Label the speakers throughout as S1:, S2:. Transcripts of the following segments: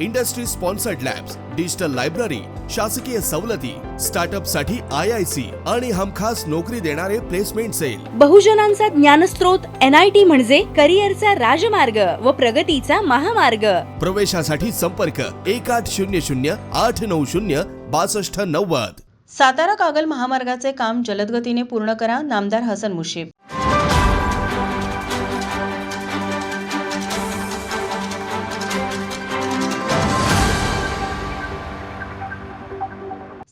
S1: industry sponsored labs digital library शासकीय सवलती स्टार्टअपसाठी I I C आणि हमखास नोकरी देणारे प्लेसमेंट सेल.
S2: बहुजनांचा आय टी म्हणजे करिअरचा राजमार्ग व प्रगतीचा महामार्ग.
S1: प्रवेशासाठी संपर्क एक आठ शून्य शून्य आठ नऊ शून्य बासष्ट नव्वद.
S3: सातारा कागल महामार्गाचे काम जलदगतीने पूर्ण करा नामदार हसन मुश्रीफ.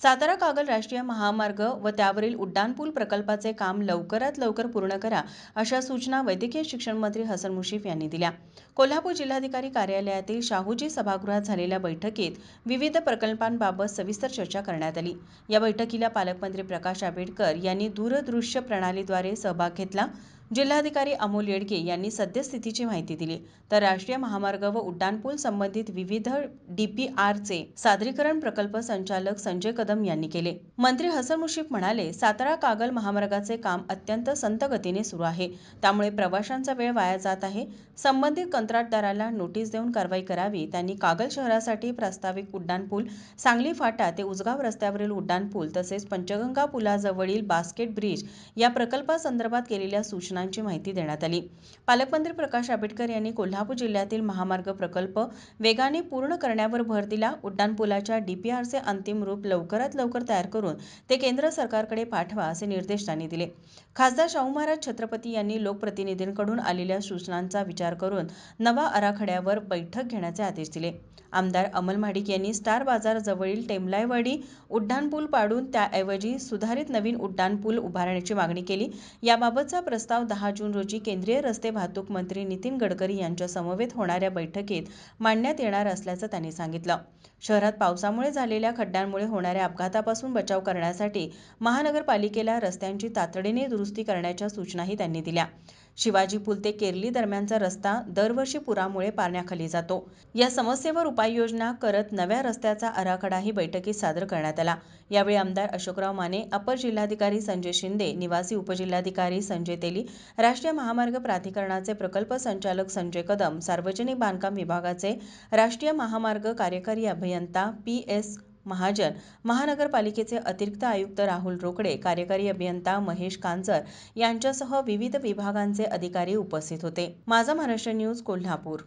S3: सातारा कागल राष्ट्रीय महामार्ग व त्यावरील उड्डाणपूल प्रकल्पाचे काम लवकरात लवकर पूर्ण करा अशा सूचना वैद्यकीय शिक्षण मंत्री हसन मुशीफ यांनी दिल्या. कोल्हापूर जिल्हाधिकारी कार्यालयातील शाहूजी सभागृहात झालेल्या बैठकीत विविध प्रकल्पांबाबत सविस्तर चर्चा करण्यात आली. या बैठकीला पालकमंत्री प्रकाश आंबेडकर यांनी दूरदृश्य प्रणालीद्वारे सहभाग घेतला. जिल्हाधिकारी अमोल येडगे यांनी सद्यस्थितीची माहिती दिली. तर राष्ट्रीय महामार्ग व उड्डाणपूल संबंधित विविध डीपीआरचे सादरीकरण प्रकल्प संचालक संजय कदम यांनी केले. मंत्री हसन मुश्रीफ म्हणाले सातारा कागल महामार्गाचे काम अत्यंत संत गतीने सुरू आहे. त्यामुळे प्रवाशांचा वेळ वाया जात आहे. संबंधित कंत्राटदाराला नोटीस देऊन कारवाई करावी. त्यांनी कागल शहरासाठी प्रास्ताविक उड्डाणपूल सांगली फाटा ते उजगाव रस्त्यावरील उड्डाणपूल तसेच पंचगंगा पुलाजवळील बास्केट ब्रिज या प्रकल्पासंदर्भात केलेल्या सूचना योजनांची माहिती देण्यात आली. पालकमंत्री प्रकाश आंबेडकर यांनी कोल्हापूर जिल्ह्यातील महामार्ग प्रकल्प वेगाने पूर्ण करण्यावर भर दिला. उड्डाणपुलाच्या डीपीआरचे अंतिम रूप लवकरात लवकर तयार करून ते केंद्र सरकारकडे पाठवा असे निर्देश त्यांनी दिले. खासदार शाहू महाराज छत्रपती यांनी लोकप्रतिनिधींकडून आलेल्या सूचनांचा विचार करून नवा आराखड्यावर बैठक घेण्याचे आदेश दिले. आमदार अमल महाडिक यांनी स्टार बाजार जवळील टेमलायवाडी उड्डाणपूल पाडून त्याऐवजी सुधारित नवीन उड्डाणपूल उभारण्याची मागणी केली. याबाबतचा प्रस्ताव दहा जून रोजी केंद्रीय रस्ते वाहतूक मंत्री नितीन गडकरी यांच्या समवेत होणाऱ्या बैठकीत मांडण्यात येणार असल्याचं त्यांनी सांगितलं. शहरात पावसामुळे झालेल्या खड्ड्यांमुळे होणाऱ्या अपघातापासून बचाव करण्यासाठी महानगरपालिकेला रस्त्यांची तातडीने दुरुस्ती करण्याच्या सूचनाही त्यांनी दिल्या. शिवाजी पूल ते केरली दरम्यानचा रस्ता दरवर्षी पुरामुळे पाण्याखाली जातो. या समस्येवर उपाययोजना करत नव्या रस्त्याचा आराखडाही बैठकीत सादर करण्यात आला. यावेळी आमदार अशोकराव माने अपर जिल्हाधिकारी संजय शिंदे निवासी उपजिल्हाधिकारी संजय तेली राष्ट्रीय महामार्ग प्राधिकरणाचे प्रकल्प संचालक संजय कदम सार्वजनिक बांधकाम विभागाचे राष्ट्रीय महामार्ग कार्यकारी अभियंता पी एस महाजन महानगरपालिकेचे अतिरिक्त आयुक्त राहुल रोकडे कार्यकारी अभियंता महेश कांजर यांच्यासह विविध विभागांचे अधिकारी उपस्थित होते. माझा महाराष्ट्र न्यूज कोल्हापूर.